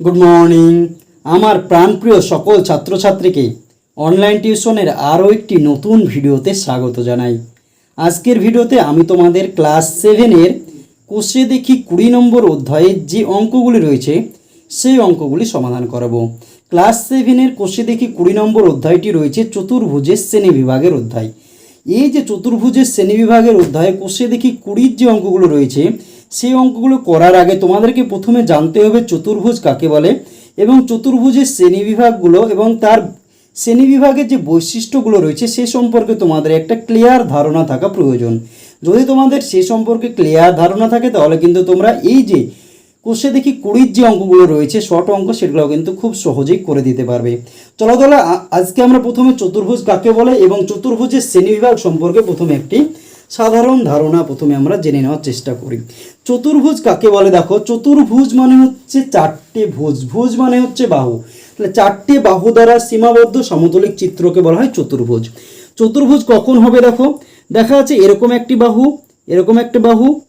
Good morning আমার প্রাণপ্রিয় সকল ছাত্রছাত্রীকে অনলাইন টিউশনের আরও একটি নতুন ভিডিওতে স্বাগত জানাই। আজকের ভিডিওতে আমি তোমাদের ক্লাস সেভেনের কোষে দেখি কুড়ি নম্বর অধ্যায়ের যে অঙ্কগুলি রয়েছে, সেই অঙ্কগুলি সমাধান করাবো। ক্লাস সেভেনের কোষে দেখি কুড়ি নম্বর অধ্যায়টি রয়েছে চতুর্ভুজের শ্রেণি বিভাগের অধ্যায়। এই যে চতুর্ভুজের শ্রেণি বিভাগের অধ্যায়ে কোষে দেখি কুড়ির যে অঙ্কগুলো রয়েছে সেই অঙ্কগুলো করার আগে তোমাদেরকে প্রথমে জানতে হবে চতুর্ভুজ কাকে বলে এবং চতুর্ভুজের শ্রেণি বিভাগগুলো এবং তার শ্রেণি বিভাগের যে বৈশিষ্ট্যগুলো রয়েছে সে সম্পর্কে তোমাদের একটা ক্লিয়ার ধারণা থাকা প্রয়োজন। যদি তোমাদের সে সম্পর্কে ক্লিয়ার ধারণা থাকে, তাহলে কিন্তু তোমরা এই যে কোষে দেখি কুড়ির যে অঙ্কগুলো রয়েছে শর্ট অঙ্ক, সেগুলো কিন্তু খুব সহজেই করে দিতে পারবে। চলো তাহলে আজকে আমরা প্রথমে চতুর্ভুজ কাকে বলে এবং চতুর্ভুজের শ্রেণীবিভাগ সম্পর্কে প্রথমে একটি সাধারণ ধারণা প্রথমে আমরা জেনে নেওয়ার চেষ্টা করি। চতুর্ভুজ কাকে বলে? দেখো, চতুর্ভুজ মানে হচ্ছে চারটে ভুজ। ভুজ মানে হচ্ছে বাহু। তাহলে চারটে বাহু দ্বারা সীমাবদ্ধ সমতলিক চিত্রকে বলা হয় চতুর্ভুজ। চতুর্ভুজ কখন হবে দেখো? দেখা যাচ্ছে এরকম একটি বাহু, এরকম একটি বাহু,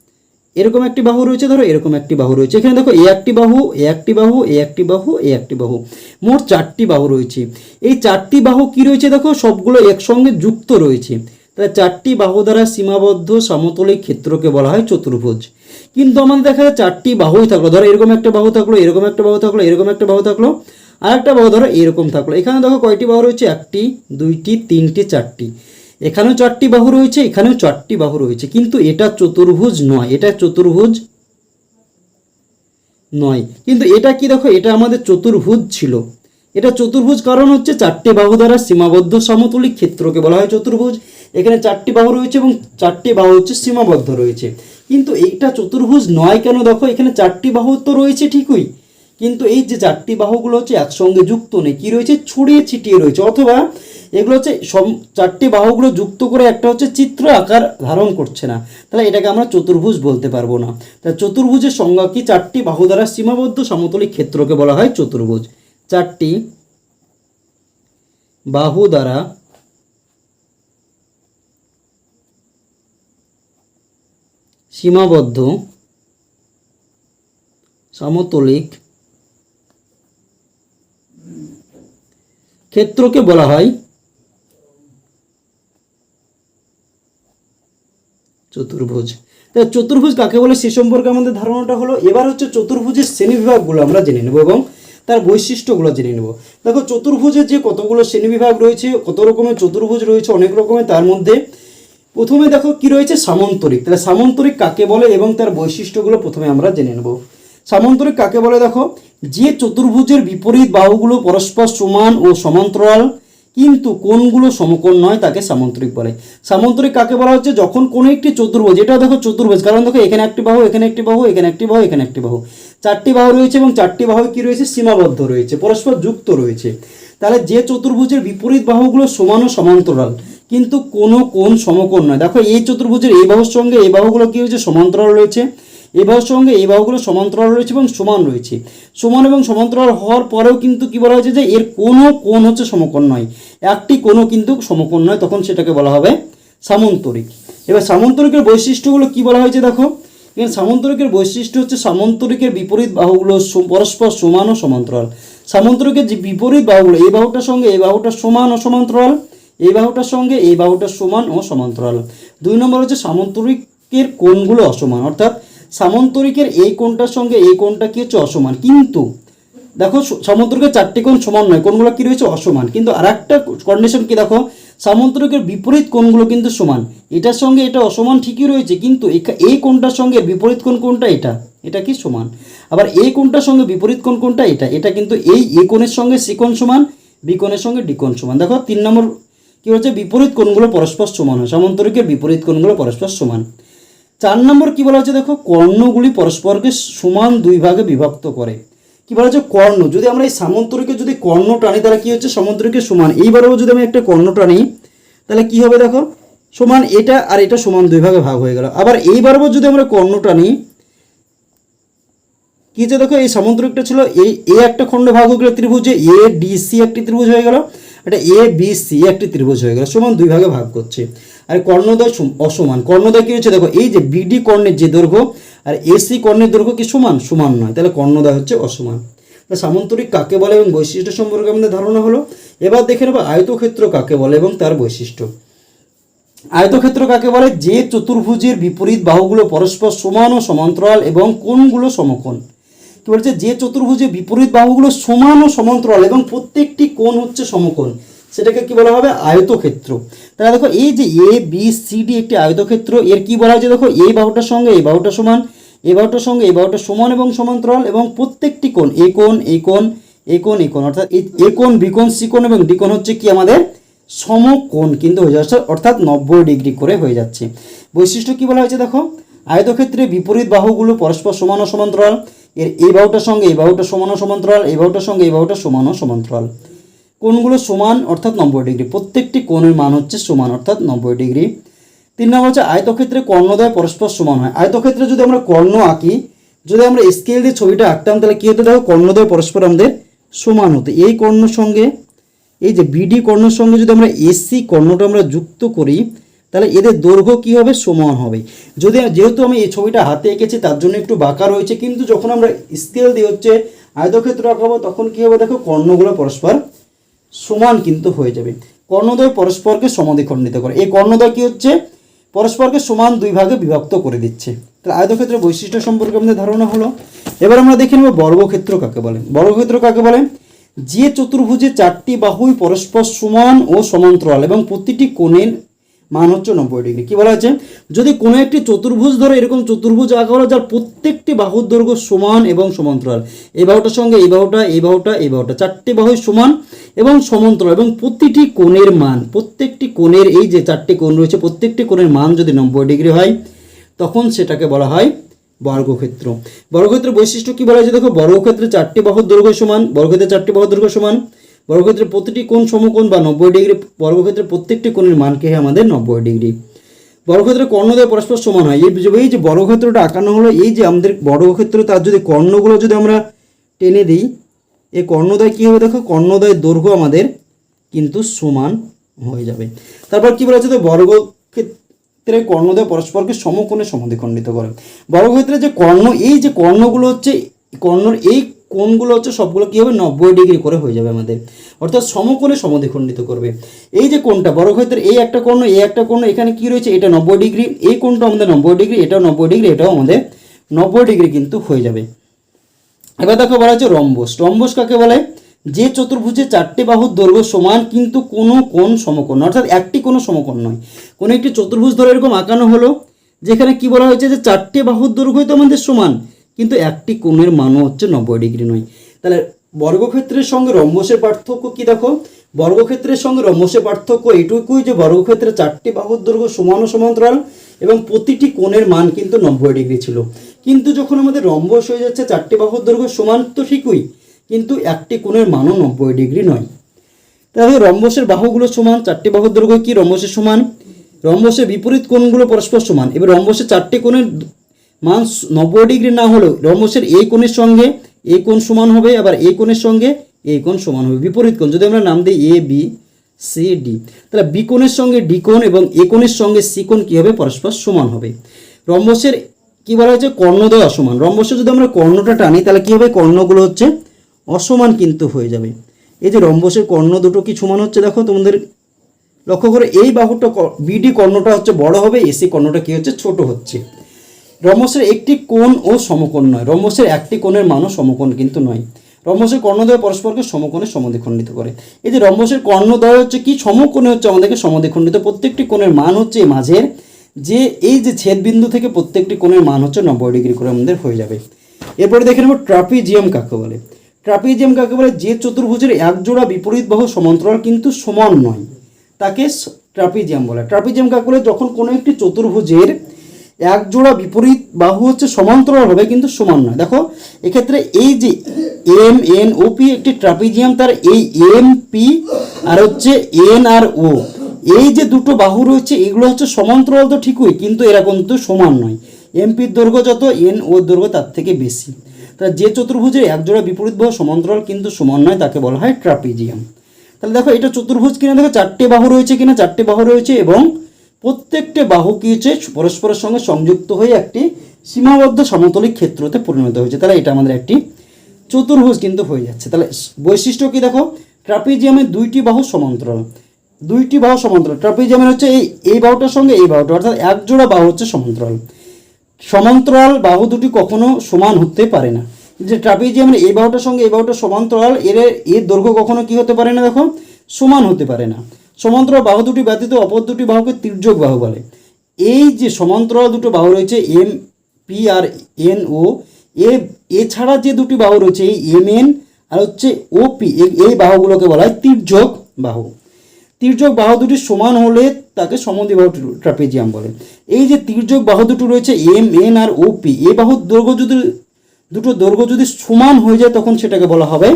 এরকম একটি বাহু রয়েছে, ধরো এরকম একটি বাহু রয়েছে। এখানে দেখো, এ একটি বাহু, এ একটি বাহু, এ একটি বাহু, এ একটি বাহু। মোট চারটি বাহু রয়েছে। এই চারটি বাহু কি রয়েছে দেখো? সবগুলো একসঙ্গে যুক্ত রয়েছে। তাহলে চারটি বাহু দ্বারা সীমাবদ্ধ সমতলিক ক্ষেত্রকে বলা হয় চতুর্ভুজ। কিন্তু আমাদের দেখা যায় চারটি বাহুই থাকল। ধরো এরকম একটা বাহু থাকল, এরকম একটা বাহু থাকল, এরকম একটা বাহু থাকল আর একটা বাহু ধরো এরকম থাকল। এখানে দেখো কয়টি বাহু রয়েছে? একটি, দুইটি, তিনটি, চারটি। এখানেও চারটি বাহু রয়েছে, এখানেও চারটি বাহু রয়েছে। কিন্তু এটা চতুর্ভুজ নয়, এটা চতুর্ভুজ নয়। কিন্তু এটা কি দেখো? এটা আমাদের চতুর্ভুজ ছিল। এটা চতুর্ভুজ কারণ হচ্ছে চারটি বাহু দ্বারা সীমাবদ্ধ সমতলিক ক্ষেত্রকে বলা হয় চতুর্ভুজ। এখানে চারটি বাহু রয়েছে এবং চারটি বাহু হচ্ছে সীমাবদ্ধ রয়েছে। কিন্তু এইটা চতুর্ভুজ নয় কেন দেখো? এখানে চারটি বাহু তো রয়েছে ঠিকই। কিন্তু এই যে চারটি বাহুগুলো হচ্ছে একসঙ্গে যুক্ত নেই, কি রয়েছে? ছড়িয়ে ছিটিয়ে রয়েছে। অথবা এগুলো হচ্ছে সম, চারটি বাহুগুলো যুক্ত করে একটা হচ্ছে চিত্র আকার ধারণ করছে না। তাহলে এটাকে আমরা চতুর্ভুজ বলতে পারব না। তা চতুর্ভুজের সংজ্ঞা কি? চারটি বাহু দ্বারা সীমাবদ্ধ সমতলিক ক্ষেত্রকে বলা হয় চতুর্ভুজ। চারটি বাহু দ্বারা সীমাবদ্ধ, সমতলিক ক্ষেত্রকে বলা হয় চতুর্ভুজ। তা চতুর্ভুজ কাকে বলে? সে সম্পর্কে আমাদের ধারণাটা হলো, এবার হচ্ছে চতুর্ভুজের শ্রেণি শ্রেণীবিভাগগুলো আমরা জেনে নেব এবং তার বৈশিষ্ট্যগুলো জেনে নেব। দেখো, চতুর্ভুজের যে কতগুলো শ্রেণীবিভাগ রয়েছে, কত রকমের চতুর্ভুজ রয়েছে, অনেক রকমের, তার মধ্যে প্রথমে দেখো কি রয়েছে? সামন্তরিক। তাহলে সামন্তরিক কাকে বলে এবং তার বৈশিষ্ট্যগুলো প্রথমে আমরা জেনে নেব। সামন্তরিক কাকে বলে? দেখো, যে চতুর্ভুজের বিপরীত বাহুগুলো পরস্পর সমান ও সমান্তরাল কিন্তু কোনগুলো সমকোণ নয় তাকে সামন্তরিক বলে। সামন্তরিক কাকে বলা হচ্ছে? যখন কোনো একটি চতুর্ভুজ এটা দেখো চতুর্ভুজ, কারণ দেখো এখানে একটি বাহু, এখানে একটি বাহু, এখানে একটি বাহু, এখানে একটি বাহু। চারটি বাহু রয়েছে এবং চারটি বাহু কি রয়েছে? সীমাবদ্ধ রয়েছে, পরস্পর যুক্ত রয়েছে। তাহলে যে চতুর্ভুজের বিপরীত বাহুগুলো সমান ও সমান্তরাল, কিন্তু কোনো কোণ সমকোণ নয়। দেখো এই চতুর্ভুজের এই বাহুর সঙ্গে এই বাহুগুলো কি হয়েছে সমান্তরাল রয়েছে। এই বাহুর সঙ্গে এই বাহুগুলো সমান্তরাল রয়েছে এবং সমান রয়েছে। সমান এবং সমান্তরাল হওয়ার পরেও কিন্তু কি বলা হয়েছে যে এর কোনো কোণ হচ্ছে সমকোণ নয়। একটি কোণও কিন্তু সমকোণ নয়, তখন সেটাকে বলা হবে সামন্তরিক। এবার সামন্তরিকের বৈশিষ্ট্যগুলো কি বলা হয়েছে দেখো? এখানে সামন্তরিকের বৈশিষ্ট্য হচ্ছে সামন্তরিকের বিপরীত বাহুগুলো পরস্পর সমান ও সমান্তরাল। সামন্তরিকের যে বিপরীত বাহুগুলো, এই বাহুটার সঙ্গে এই বাহুটা সমান ও সমান্তরাল, এই বাহুটার সঙ্গে এই বাহুটা সমান ও সমান্তরাল। দুই নম্বর হচ্ছে সামন্তরিকের কোণগুলো অসমান, অর্থাৎ সামন্তরিকের এই কোণটার সঙ্গে এই কোণটা কি হচ্ছে অসমান? কিন্তু দেখো সামন্তরিকের চারটি কোণ সমান নয়, কোণগুলো কি রয়েছে অসমান। কিন্তু আর একটা কন্ডিশন কি দেখো সামন্তরিকের বিপরীত কোণগুলো কিন্তু সমান। এটার সঙ্গে এটা অসমান ঠিকই রয়েছে, কিন্তু এই কোণটার সঙ্গে বিপরীত কোণ কোনটা এটা এটা কি সমান? আবার এই কোণটার সঙ্গে বিপরীত কোণ কোনটা এটা এটা কিন্তু এই এ কোণের সঙ্গে সি কোণ সমান, বি কোণের সঙ্গে ডি কোণ সমান। দেখো, তিন নম্বর কি হচ্ছে, বিপরীত কোণগুলো পরস্পর সমান হয় সামন্তরিকের বিপরীত কোণগুলো পরস্পর সমান। চার নম্বর কি বলা হচ্ছে দেখো? কর্ণগুলি পরস্পরকে সমান দুই ভাগে বিভক্ত করে। কি বলা হচ্ছে? কর্ণ। যদি আমরা এই সামন্তরিকে যদি কর্ণ টানি, তাহলে কি হচ্ছে? সামন্তরিকের সমান। এইবারেও যদি আমি একটা কর্ণ টানি, তাহলে কি হবে দেখো? সমান এটা আর এটা সমান দুই ভাগে ভাগ হয়ে গেল। আবার এইবারেও যদি আমরা কর্ণ টানি, কি যে দেখো, এই সামন্তরিকটা ছিল এই এ একটা খণ্ড ভাগ হয়ে গেল ত্রিভুজে, এ, ডি, সি একটি ত্রিভুজ হয়ে গেল। এটা এ, বি, সি একটি ত্রিভুজ হয়ে গেল। সমান দুই ভাগে ভাগ করছে। আর কর্ণদ্বয় অসমান। কর্ণদ্বয় কি হচ্ছে? দেখো, এই যে বিডি কর্ণের যে দৈর্ঘ্য আর এসি কর্ণের দৈর্ঘ্য কি সমান? সমান নয়। তাহলে কর্ণদ্বয় হচ্ছে অসমান। তা সামন্তরিক কাকে বলে এবং বৈশিষ্ট্য সম্পর্কে আমাদের ধারণা হলো? এবার দেখে নেব আয়তক্ষেত্র কাকে বলে এবং তার বৈশিষ্ট্য। আয়তক্ষেত্র কাকে বলে? যে চতুর্ভুজের বিপরীত বাহুগুলো পরস্পর সমান ও সমান্তরাল এবং কোণগুলো সমকোণ। কি বলছে? যে চতুর্ভুজের বিপরীত বাহুগুলো সমান ও সমান্তরাল এবং প্রত্যেকটি কোণ হচ্ছে সমকোণ। সেটাকে কি বলা হবে? আয়তক্ষেত্র। তাহলে দেখো, এই যে এ বি সি ডি একটি আয়তক্ষেত্র, এর কি বলা হয়েছে দেখো এই বাহুটার সঙ্গে এই বাহুটা সমান এই বাহুটার সঙ্গে এই বাহুটা সমান এবং সমান্তরাল এবং প্রত্যেকটি কোণ এ কোণ এই কোণ এই কোণ এই কোণ, অর্থাৎ এ কোণ বি কোণ সি কোণ এবং ডি কোণ হচ্ছে কি আমাদের? সমকোণ কিন্তু হয়ে যাচ্ছে, অর্থাৎ নব্বই ডিগ্রি করে হয়ে যাচ্ছে। বৈশিষ্ট্য কি বলা হয়েছে দেখো? আয়তক্ষেত্রে বিপরীত বাহুগুলো পরস্পর সমান ও সমান্তরাল, এর এই বাহুটার সঙ্গে এই বাহুটা সমান ও সমান্তরাল এই বাহুটার সঙ্গে এই বাহুটা সমান ও সমান্তরাল। কোণগুলো সমান অর্থাৎ নব্বই ডিগ্রি। প্রত্যেকটি কোণের মান হচ্ছে সমান অর্থাৎ নব্বই ডিগ্রি। তিন নম্বর হচ্ছে আয়তক্ষেত্রে কর্ণদ্বয় পরস্পর সমান হয়। আয়তক্ষেত্রে যদি আমরা কর্ণ আঁকি, যদি আমরা স্কেল দিয়ে ছবিটা আঁকতাম, তাহলে কী হতো? দেখো, কর্ণদ্বয় পরস্পর আমাদের সমান হতো। এই কর্ণর সঙ্গে, এই যে বিডি কর্ণর সঙ্গে যদি আমরা এসি কর্ণটা আমরা যুক্ত করি, তাহলে এদের দৈর্ঘ্য কী হবে? সমান হবে। যদি যেহেতু আমি এই ছবিটা হাতে এঁকেছি, তার জন্য একটু বাঁকা রয়েছে, কিন্তু যখন আমরা স্কেল দিয়ে হচ্ছে আয়তক্ষেত্র আঁকাবো, তখন কী হবে? দেখো, কর্ণগুলো পরস্পর সমান কিন্তু হয়ে যাবে। কর্ণদ্বয় পরস্পরকে সমদ্বিখণ্ডিত করে। এই কর্ণদ্বয় কী হচ্ছে? পরস্পরকে সমান দুই ভাগে বিভক্ত করে দিচ্ছে। তাহলে আয়তক্ষেত্রের বৈশিষ্ট্য সম্পর্কে আমাদের ধারণা হলো, এবার আমরা দেখে নেব বর্গক্ষেত্র কাকে বলে। বর্গক্ষেত্র কাকে বলে? যে চতুর্ভুজে চারটি বাহুই পরস্পর সমান ও সমান্তরাল এবং প্রতিটি কোণের মান হচ্ছে নব্বই ডিগ্রি। কি বলা হচ্ছে যদি কোনো একটি চতুর্ভুজ ধরো এরকম চতুর্ভুজ আঁকা হলো যার প্রত্যেকটি বাহুর দৈর্ঘ্য সমান এবং সমান্তরাল। এই বাহুটার সঙ্গে এই বাহুটা এই বাহুটা এই বাহুটা, চারটি বাহুই সমান এবং সমান্তরাল এবং প্রতিটি কোণের মান, প্রত্যেকটি কোণের এই যে চারটি কোণ রয়েছে, প্রত্যেকটি কোণের মান যদি নব্বই ডিগ্রি হয়, তখন সেটাকে বলা হয় বর্গক্ষেত্র। বর্গক্ষেত্রের বৈশিষ্ট্য কি বলা হয়েছে? দেখো, বর্গক্ষেত্রে চারটি বাহুর দৈর্ঘ্য সমান, বর্গক্ষেত্রে চারটি বাহুর দৈর্ঘ্য সমান। বর্গক্ষেত্রে প্রতিটি কোণ সমকোণ বা নব্বই ডিগ্রি বর্গক্ষেত্রে প্রত্যেকটি কোণের মানকে আমাদের নব্বই ডিগ্রি। বর্গক্ষেত্রে কর্ণদ্বয় পরস্পর সমান হয়। এই এই যে বর্গক্ষেত্রটা আঁকানো হলো, এই যে আমাদের বর্গক্ষেত্র তার যদি কর্ণগুলো যদি আমরা টেনে দিই, এই কর্ণদ্বয় কী হবে দেখো? কর্ণদ্বয়ের দৈর্ঘ্য আমাদের কিন্তু সমান হয়ে যাবে। তারপর কি বলেছে তো? বর্গক্ষেত্রে কর্ণদ্বয় পরস্পরকে সমকোণে সমাধিখণ্ডিত করে। বর্গক্ষেত্রে যে কর্ণ, এই যে কর্ণগুলো হচ্ছে, কর্ণর এই কোণগুলো হচ্ছে সবগুলো কী হবে নব্বই ডিগ্রি করে হয়ে যাবে আমাদের? অর্থাৎ সমকোণে সমাধিখণ্ডিত করবে। এই যে কোণটা বর্গক্ষেত্রের এই একটা কর্ণ এই একটা কর্ণ এখানে কি রয়েছে? এটা নব্বই ডিগ্রি। এই কোণটা আমাদের নব্বই ডিগ্রি, এটাও নব্বই ডিগ্রি, এটাও আমাদের নব্বই ডিগ্রি কিন্তু হয়ে যাবে। এবার দেখো বলা হচ্ছে রম্বস। রম্বস কাকে বলে? যে চতুর্ভুজে চারটি বাহুর দৈর্ঘ্য সমান কিন্তু কোনো কোণ সমকোণ অর্থাৎ একটি কোনো সমকোণ নয়। কোনো একটি চতুর্ভুজ ধরে এরকম আঁকানো হলো, যেখানে কি বলা হয়েছে? যে চারটি বাহুর দৈর্ঘ্যই তো আমাদের সমান। কিন্তু একটি কোণের মানও হচ্ছে নব্বই ডিগ্রি নয়। তাহলে বর্গক্ষেত্রের সঙ্গে রম্বসের পার্থক্য কি দেখো? বর্গক্ষেত্রের সঙ্গে রম্বসের পার্থক্য এটুকুই যে বর্গক্ষেত্রে চারটি বাহুর দৈর্ঘ্য সমান সমান্তরাল এবং প্রতিটি কোণের মান কিন্তু নব্বই ডিগ্রি ছিল। কিন্তু যখন আমাদের রম্বস হয়ে যাচ্ছে চারটি বাহুর দৈর্ঘ্য সমান তো ঠিকই, কিন্তু একটি কোণের মানও নব্বই ডিগ্রি নয়। তাহলে রম্বসের বাহুগুলো সমান, চারটি বাহুর দৈর্ঘ্য কি রম্বসের সমান? রম্বসের বিপরীত কোণগুলো পরস্পর সমান। এবার রম্বসের চারটি কোণের মান নব্বই ডিগ্রি না হলেও রম্বসের এই কোণের সঙ্গে এই কোণ সমান হবে, আবার এই কোণের সঙ্গে এই কোণ সমান হবে। বিপরীত কোণ, যদি আমরা নাম দিই এ, বি, সি, ডি, তাহলে বি কোণের সঙ্গে ডি কোণ এবং এ কোণের সঙ্গে সি কোণ কী হবে? পরস্পর সমান হবে। রম্বসের কি বলা হয়েছে? কর্ণদ্বয় অসমান। রম্বসে যদি আমরা কর্ণটা টানি, তাহলে কী হবে? কর্ণগুলো হচ্ছে অসমান কিন্তু হয়ে যাবে। এই যে রম্বসের কর্ণ দুটো কি সমান হচ্ছে দেখো তোমাদের? লক্ষ্য করে, এই বাহুটা বিডি কর্ণটা হচ্ছে বড় হবে এসি কর্ণটা কি হচ্ছে? ছোট হচ্ছে। রম্বসের একটি কোণ ও সমকোণ নয়। রম্বসের একটি কোণের মানও সমকোণ কিন্তু নয়। রম্বসের কর্ণদ্বয় পরস্পরকে সমকোণে সমাধিখণ্ডিত করে। এই যে রম্বসের কর্ণদ্বয় হচ্ছে কি, সমকোণে হচ্ছে আমাদেরকে সমাধিখণ্ডিত প্রত্যেকটি কোণের মান হচ্ছে মাঝের। যে এই যে ছেদবিন্দু থেকে প্রত্যেকটি কোণের মান হচ্ছে নব্বই ডিগ্রি করে আমাদের হয়ে যাবে। এরপরে দেখে নেব ট্রাপিজিয়াম কাকে বলে। ট্রাপিজিয়াম কাকে বলে? যে চতুর্ভুজের এক জোড়া বিপরীত বাহু সমান্তরাল কিন্তু সমান নয়। তাকে ট্রাপিজিয়াম বলে। ট্রাপিজিয়াম কাকে বলে? যখন কোনো একটি চতুর্ভুজের এক জোড়া বিপরীত বাহু হচ্ছে সমান্তরাল হবে, কিন্তু সমান নয়। দেখো, এক্ষেত্রে এই যে এম এন ও পি একটি ট্রাপিজিয়াম তার এই এম পি আর হচ্ছে এন আর ও এই যে দুটো বাহু রয়েছে, এগুলো হচ্ছে সমান্তরাল তো ঠিকই, কিন্তু এরা কিন্তু সমান নয়। এমপির দৈর্ঘ্য যত এন ও দৈর্ঘ্য তার থেকে বেশি। তাহলে যে চতুর্ভুজের এক জোড়া বিপরীত বাহু সমান্তরাল, কিন্তু সমান নয়, তাকে বলা হয় ট্রাপিজিয়াম তাহলে দেখো, এটা চতুর্ভুজ কিনা? দেখো, চারটে বাহু রয়েছে কিনা? চারটে বাহু রয়েছে এবং প্রত্যেকটি বাহু কি হচ্ছে, পরস্পরের সঙ্গে সংযুক্ত হয়ে একটি সীমাবদ্ধ সমতলিক ক্ষেত্রতে পরিণত হয়েছে। তাহলে এটা আমাদের একটি চতুর্ভুজ কিন্তু হয়ে যাচ্ছে। তাহলে বৈশিষ্ট্য কি দেখো? ট্রাপিজিয়ামের দুইটি বাহু সমান্তরাল। দুইটি বাহু সমান্তরাল। ট্রাপিজিয়ামের হচ্ছে এই এই বাহুটার সঙ্গে এই বাহুটা, অর্থাৎ একজোড়া বাহু হচ্ছে সমান্তরাল। সমান্তরাল বাহু দুটি কখনো সমান হতে পারে না। যে ট্রাপিজিয়ামের এই বাহুটার সঙ্গে এই বাহুটা সমান্তরাল, এর এর দৈর্ঘ্য কখনো কি হতে পারে না দেখো? সমান হতে পারে না। সমান্তরাল বাহু দুটি ব্যতীত অপর দুটি বাহুকে তির্যক বাহু বলে। এই যে সমান্তরাল দুটো বাহু রয়েছে, এম, পি আর এন ও, এ, এছাড়া যে দুটি বাহু রয়েছে, এই এম, এন আর হচ্ছে ও, পি, এই বাহুগুলোকে বলা হয় তির্যক বাহু। তির্যক বাহু দুটি সমান হলে তাকে সমদ্বিবাহু ট্রাপিজিয়াম বলে। এই যে তির্যক বাহু দুটো রয়েছে, এম, এন আর ও, পি এই বাহুর দৈর্ঘ্য যদি, দুটো দৈর্ঘ্য যদি সমান হয়ে যায়, তখন সেটাকে বলা হবে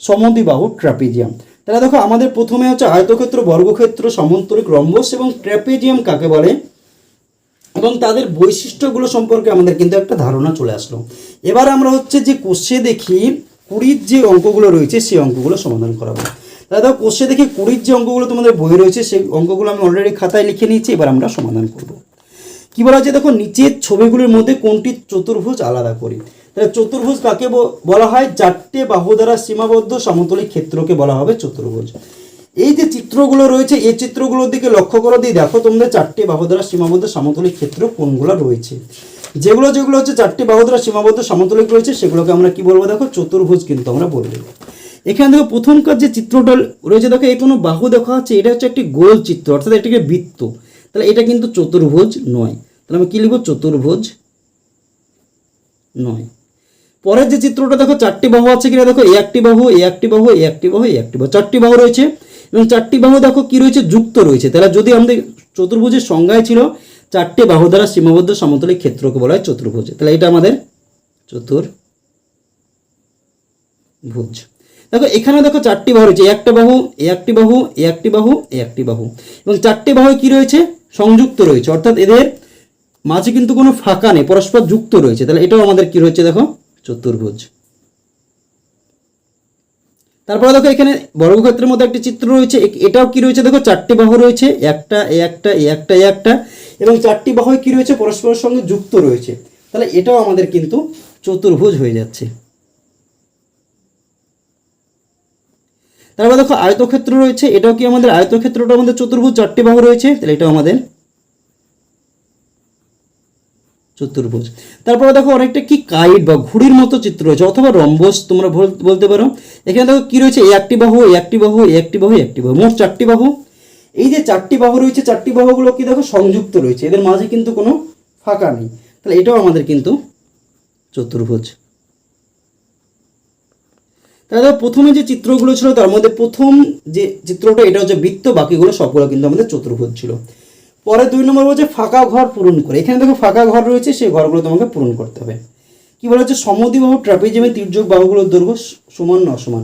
সমদ্বিবাহু ট্রাপিজিয়াম। তাহলে দেখো, আমাদের প্রথমে হচ্ছে আয়তক্ষেত্র, বর্গক্ষেত্র, সমান্তরিক রম্বস এবং ট্র্যাপিজিয়াম কাকে বলে? এবং তাদের বৈশিষ্ট্যগুলো সম্পর্কে আমাদের কিন্তু একটা ধারণা চলে আসলো। এবার আমরা হচ্ছে যে কোষে দেখি কুড়ির যে অঙ্কগুলো রয়েছে, সেই অঙ্কগুলো সমাধান করাবো। তাহলে দেখো, কোষে দেখি কুড়ির যে অঙ্কগুলো তোমাদের বই রয়েছে, সেই অঙ্কগুলো আমি অলরেডি খাতায় লিখে নিয়েছি, এবার আমরা সমাধান করব। কি বলা আছে দেখো, নিচের ছবিগুলির মধ্যে কোনটি চতুর্ভুজ আলাদা করি? চতুর্ভুজ কাকে বলা হয়? চারটে বাহু দ্বারা সীমাবদ্ধ সমতলিক ক্ষেত্রকে বলা হবে চতুর্ভুজ। এই যে চিত্রগুলো রয়েছে, এই চিত্রগুলোর দিকে লক্ষ্য করে দিয়ে দেখো তোমাদের চারটি বাহু দ্বারা সীমাবদ্ধ সমতলিক ক্ষেত্র কোনগুলো রয়েছে। যেগুলো যেগুলো হচ্ছে চারটি বাহু দ্বারা সীমাবদ্ধ সমতলিক রয়েছে, সেগুলোকে আমরা কি বলব দেখো? চতুর্ভুজ কিন্তু আমরা বলব এখানে দেখো প্রথমকার যে চিত্রটা রয়েছে, দেখো, এই কোনো বাহু দেখা যাচ্ছে, এটা হচ্ছে একটি গোল চিত্র, অর্থাৎ এটাকে বৃত্ত। তাহলে এটা কিন্তু চতুর্ভুজ নয়। তাহলে আমি কি লিখব? চতুর্ভুজ নয়। পরের যে চিত্রটা দেখো, চারটি বাহু আছে কিনা দেখো এ একটি বাহু এ একটি বাহু এ একটি বাহু এ একটি বাহু, চারটি বাহু রয়েছে। এবং চারটি বাহু দেখো কি রয়েছে? যুক্ত রয়েছে। তাহলে যদি আমাদের চতুর্ভুজের সংজ্ঞায় ছিল, চারটি বাহু দ্বারা সীমাবদ্ধ সমতলিক ক্ষেত্রকে বলা হয় চতুর্ভুজ। তাহলে এটা আমাদের চতুর্ভুজ। দেখো এখানে দেখো চারটি বাহু রয়েছে। একটা বাহু এ একটি বাহু এ একটি বাহু এ একটি বাহু। এবং চারটি বাহু কি রয়েছে? সংযুক্ত রয়েছে। অর্থাৎ এদের মাঝে কিন্তু কোনো ফাঁকা নেই, পরস্পর যুক্ত রয়েছে। তাহলে এটাও আমাদের কি রয়েছে দেখো? চতুর্ভুজ। তারপরে দেখো এখানে বর্গক্ষেত্রের মধ্যে একটি চিত্র রয়েছে। এটাও কি রয়েছে? দেখো চারটি বাহু রয়েছে। একটা একটা একটা একটা। এবং চারটি বাহু কি রয়েছে? পরস্পরের সঙ্গে যুক্ত রয়েছে। তাহলে এটাও আমাদের কিন্তু চতুর্ভুজ হয়ে যাচ্ছে। তারপর দেখো আয়তক্ষেত্র রয়েছে। এটাও কি আমাদের আয়তক্ষেত্রটা আমাদের চতুর্ভুজ? চারটি বাহু রয়েছে। তাহলে এটাও আমাদের চতুর্ভুজ। তারপরে দেখো অনেকটা কি কাইট বা ঘুড়ির মতো চিত্র রয়েছে, অথবা রম্বস তোমরা বল- বলতে পারো। এখানে দেখো কি রয়েছে? একটি বাহু একটি বাহু এই একটি বাহু একটি বাহু, মোট চারটি বাহু। এই যে চারটি বাহু রয়েছে, চারটি বাহুগুলো কি দেখো সংযুক্ত রয়েছে। এদের মাঝে কিন্তু কোনো ফাঁকা নেই। তাহলে এটাও আমাদের কিন্তু চতুর্ভুজ। তাহলে প্রথমে যে চিত্রগুলো ছিল, তার মধ্যে প্রথম যে চিত্রটা, এটা হচ্ছে বৃত্ত, বাকিগুলো সবগুলো কিন্তু আমাদের চতুর্ভুজ ছিল। পরে দুই নম্বর বলছে, ফাঁকা ঘর পূরণ করে। এখানে দেখো ফাঁকা ঘর রয়েছে, সেই ঘরগুলো তোমাকে পূরণ করতে হবে। কি বলা হচ্ছে? সমদ্বিবাহু ট্রাপিজিয়ামের তির্যক বাহুগুলোর দৈর্ঘ্য সমান না অসমান।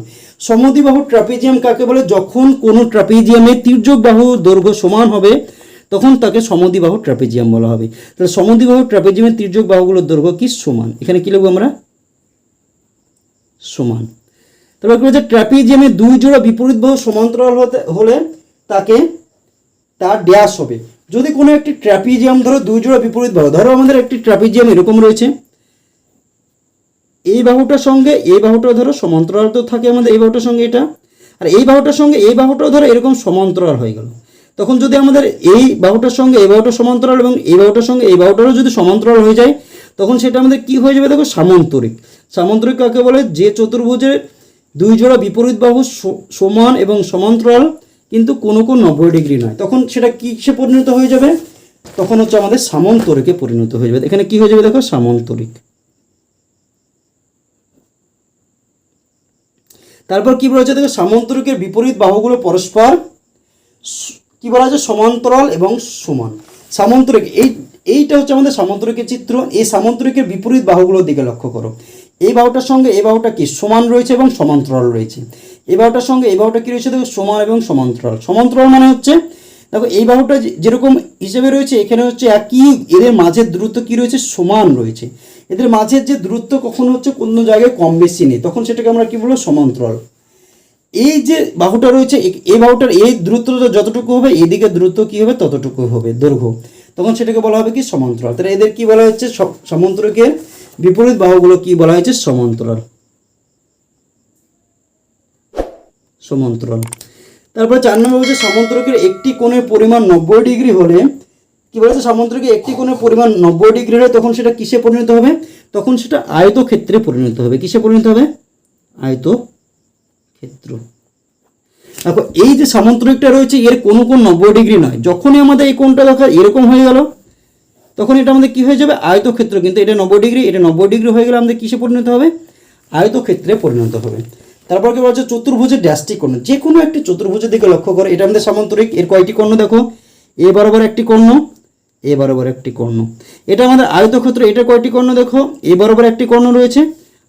সমদ্বিবাহু ট্রাপিজিয়াম কাকে বলে? যখন কোনো ট্রাপিজিয়ামের তির্যক বাহু দৈর্ঘ্য সমান হবে, তখন তাকে সমদ্বিবাহু ট্রাপিজিয়াম বলা হবে। তাহলে সমদ্বিবাহু ট্রাপিজিয়ামের তির্যক বাহুগুলোর দৈর্ঘ্য কি? সমান। এখানে কি লিখব আমরা? সমান। তারপর কি বলছে? ট্রাপিজিয়ামে দুই জোড়া বিপরীত বাহু সমান্তরাল হতে, হলে তাকে, তার ড্যাশ হবে। যদি কোনো একটি ট্র্যাপিজিয়াম, ধরো দুই জোড়া বিপরীত বাহু, ধরো আমাদের একটি ট্র্যাপিজিয়াম এরকম রয়েছে। এই বাহুটার সঙ্গে এই বাহুটা ধরো সমান্তরাল তো থাকে আমাদের, এই বাহুটার সঙ্গে এটা। আর এই বাহুটার সঙ্গে এই বাহুটাও ধরো এরকম সমান্তরাল হয়ে গেল। তখন যদি আমাদের এই বাহুটার সঙ্গে এই বাহুটা সমান্তরাল এবং এই বাহুটার সঙ্গে এই বাহুটারও যদি সমান্তরাল হয়ে যায়, তখন সেটা আমাদের কি হয়ে যাবে দেখো সামান্তরিক। সামান্তরিক কাকে বলে? যে চতুর্ভুজের দুই জোড়া বিপরীত বাহু সমান এবং সমান্তরাল কিন্তু কোনো কোন নব্বই ডিগ্রি নয়। তখন সেটা কিসে পরিণত হয়ে যাবে? তখন হচ্ছে আমাদের সামান্তরিকে পরিণত হয়ে যাবে। এখানে কি হয়ে যাবে দেখো? সামান্তরিক। তারপর কি হচ্ছে দেখো? সামান্তরিকের বিপরীত বাহুগুলো পরস্পর কি বলা হচ্ছে সমান্তরাল এবং সমান। সামন্তরিক এই এইটা হচ্ছে আমাদের সামান্তরিকের চিত্র। এই সামান্তরিকের বিপরীত বাহুগুলোর দিকে লক্ষ্য করো। এই বাহুটার সঙ্গে এই বাহুটা কি? সমান রয়েছে এবং সমান্তরাল রয়েছে। এই বাহুটার সঙ্গে এই বাহুটা কি রয়েছে? দেখো, সমান এবং সমান্তরাল। সমান্তরাল মানে হচ্ছে, দেখো, এই বাহুটা যেরকম হিসেবে রয়েছে, এখানে হচ্ছে একই এদের মাঝের দূরত্ব কি রয়েছে? সমান রয়েছে। এদের মাঝের যে দূরত্ব কখনো হচ্ছে কোনো জায়গায় কম বেশি নেই। তখন সেটাকে আমরা কি বলব? সমান্তরাল। এই যে বাহুটা রয়েছে এই বাহুটার এই দূরত্বটা যতটুকু হবে, এদিকে দূরত্ব কি হবে? ততটুকু হবে, দৈর্ঘ্য। তখন সেটাকে বলা হবে কি? সমান্তরাল। তাহলে এদের কি বলা হচ্ছে? সমান্তরিকের বিপরীত বাহুগুলো কি বলা হয়েছে? সমান্তরাল। সমান্তরাল তারপরে চার নম্বর হচ্ছে সমান্তরকের একটি কোণের পরিমাণ নব্বই ডিগ্রি হলে, কি বলেছে? সমান্তরকে একটি কোণের পরিমাণ নব্বই ডিগ্রি হলে তখন সেটা কিসে পরিণত হবে? তখন সেটা আয়ত ক্ষেত্রে পরিণত হবে। কিসে পরিণত হবে? আয়ত ক্ষেত্র দেখো, এই যে সামান্তরিকটা রয়েছে, এর কোনো কোন নব্বই ডিগ্রি নয়। যখনই আমাদের এই কোণটা দরকার এরকম হয়ে গেল, তখন এটা আমাদের কি হয়ে যাবে? আয়তক্ষেত্র। কিন্তু এটা নব্বই ডিগ্রি, এটা নব্বই ডিগ্রি হয়ে গেলে আমাদের কিসে পরিণত হবে? আয়তক্ষেত্রে পরিণত হবে। তারপর কি বলছে? চতুর্ভুজের ড্যাশটি কর্ণ। যে কোনো একটি চতুর্ভুজের দিকে লক্ষ্য করো। এটা আমাদের সামান্তরিক। এর কয়টি কর্ণ দেখো? এ বরাবর একটি কর্ণ, এ বরাবর একটি কর্ণ। এটা আমাদের আয়তক্ষেত্র। এটা কয়টি কর্ণ দেখো? এ বরাবর একটি কর্ণ রয়েছে।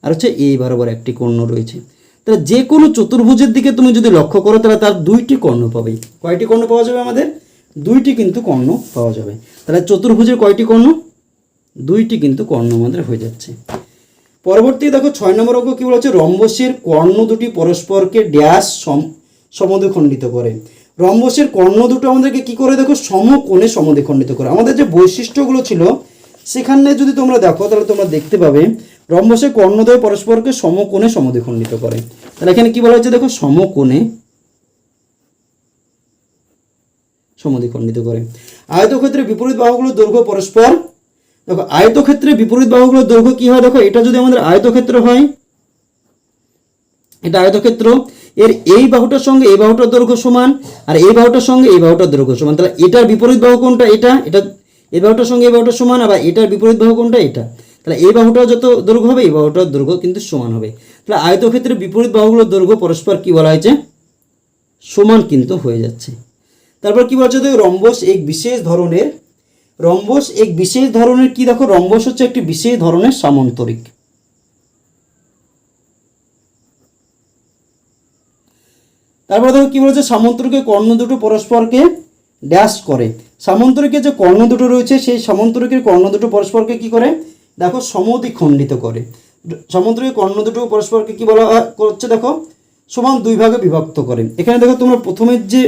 আর হচ্ছে এ বরাবর একটি কর্ণ রয়েছে। তাহলে যে কোনো চতুর্ভুজের দিকে তুমি যদি লক্ষ্য করো, তাহলে তার দুইটি কর্ণ পাবে। কয়টি কর্ণ পাওয়া যাবে আমাদের? দুইটি কিন্তু কর্ণ পাওয়া যাবে। তাহলে চতুর্ভুজের কয়টি কর্ণ? দুইটি কিন্তু কর্ণ আমাদের হয়ে যাচ্ছে। পরবর্তী দেখো ছয় নম্বর অঙ্ক কি বলেছে? রম্বসের কর্ণ দুটি পরস্পরকে ড্যাশ সমদ্বিখণ্ডিত করে। রম্বসের কর্ণ দুটো আমাদেরকে কি করে? দেখো সমকোণে সমদ্বিখণ্ডিত করে। আমাদের যে বৈশিষ্ট্যগুলো ছিল, সেখানে যদি তোমরা দেখো, তাহলে তোমরা দেখতে পাবে, রম্বসের কর্ণদ্বয় পরস্পরকে সমকোণে সমদ্বিখণ্ডিত করে। তাহলে এখানে কি বলা হচ্ছে দেখো সমকোণে সমদ্বিখণ্ডিত করে। আয়তক্ষেত্রে বিপরীত বাহুগুলোর দৈর্ঘ্য পরস্পর দেখো, আয়তক্ষেত্রে বিপরীত বাহুগুলোর দৈর্ঘ্য কি হয়? দেখো, এটা যদি আমাদের আয়তক্ষেত্র হয়, এটা আয়তক্ষেত্র, এর এই বাহুটার সঙ্গে এই বাহুটার দৈর্ঘ্য সমান, আর এই বাহুটার সঙ্গে এই বাহুটার দৈর্ঘ্য সমান। তাহলে এটার বিপরীত বাহু কোনটা? এটা এটা, এই বাহুটার সঙ্গে এই বাহুটা সমান, আবার এটার বিপরীত বাহু কোনটা? এটা। তাহলে এই বাহুটা যত দৈর্ঘ্য হবে, এই বাহুটার দৈর্ঘ্য কিন্তু সমান হবে। তাহলে আয়তক্ষেত্রে বিপরীত বাহুগুলোর দৈর্ঘ্য পরস্পর কি বলা হয়েছে? সমান কিন্তু হয়ে যাচ্ছে। তারপর কি বলছে? দেখো, রম্বস এক বিশেষ ধরনের রম্বস, এক বিশেষ ধরনের কি? দেখো, রম্বস হচ্ছে একটি বিশেষ ধরনের সামান্তরিক। তারপরে দেখো কি বলেছে? সামান্তরিকের কর্ণ দুটো পরস্পরকে ড্যাশ করে। সামান্তরিকের যে কর্ণ দুটো রয়েছে, সেই সামন্তরিকের কর্ণ দুটো পরস্পরকে কি করে? দেখো, সমদ্বিখণ্ডিত করে। সামান্তরিকের কর্ণ দুটো পরস্পরকে কি বলা করছে দেখো, সমান দুই ভাগে বিভক্ত করে। এখানে দেখো তোমরা প্রথমের যে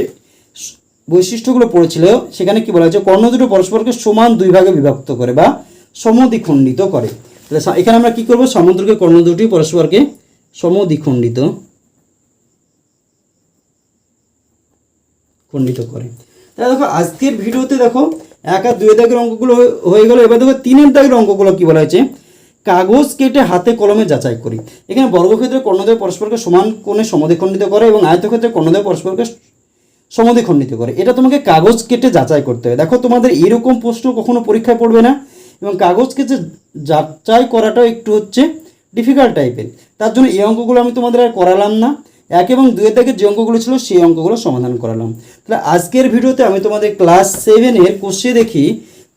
বৈশিষ্ট্যগুলো পড়েছিল, সেখানে কি বলা হয়েছে, কর্ণ দুটো পরস্পরকে সমান দুই ভাগে বিভক্ত করে বা সমদ্বিখণ্ডিত করে। তাহলে এখানে আমরা কি করব? সমুদ্রকে কর্ণ দুটি, পরস্পরকে সমদ্বিখণ্ডিত খণ্ডিত করে। তাহলে দেখো, আজকের ভিডিওতে দেখো, এক আর দুই দাগের অঙ্কগুলো হয়ে- গেল। এবার দেখো, তিনের দাগের অঙ্কগুলো কি বলা হয়েছে? কাগজ কেটে হাতে কলমে যাচাই করি। এখানে বর্গক্ষেত্রে কর্ণদ্বয় পরস্পরকে সমান কোণে সমদ্বিখণ্ডিত করে এবং আয়তক্ষেত্রে কর্ণদ্বয় পরস্পরকে সমদ্বিখণ্ডিত করে। এটা তোমাকে কাগজ কেটে যাচাই করতে হবে। দেখো, তোমাদের এরকম প্রশ্ন কখনো পরীক্ষায় পড়বে না এবং কাগজ কেটে যাচাই করাটাও একটু হচ্ছে ডিফিকাল্ট টাইপের তার জন্য এই অঙ্কগুলো আমি তোমাদের আর করালাম না। এক এবং দুয়ের থেকে যে অঙ্কগুলো ছিল, সেই অঙ্কগুলো সমাধান করালাম। তাহলে আজকের ভিডিওতে আমি তোমাদের ক্লাস সেভেনের কোষে দেখি,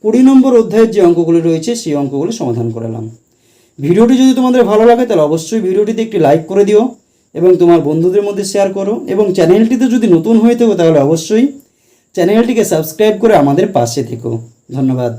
কুড়ি নম্বর অধ্যায়ের যে অঙ্কগুলো রয়েছে, সেই অঙ্কগুলো সমাধান করালাম। ভিডিওটি যদি তোমাদের ভালো লাগে, তাহলে অবশ্যই ভিডিওটিতে একটি লাইক করে দিও। এবং তোমার বন্ধুদের মধ্যে শেয়ার করো এবং চ্যানেলটিতে যদি নতুন হয়ে থাকো তাহলে অবশ্যই চ্যানেলটিকে সাবস্ক্রাইব করে আমাদের পাশে থেকো। ধন্যবাদ।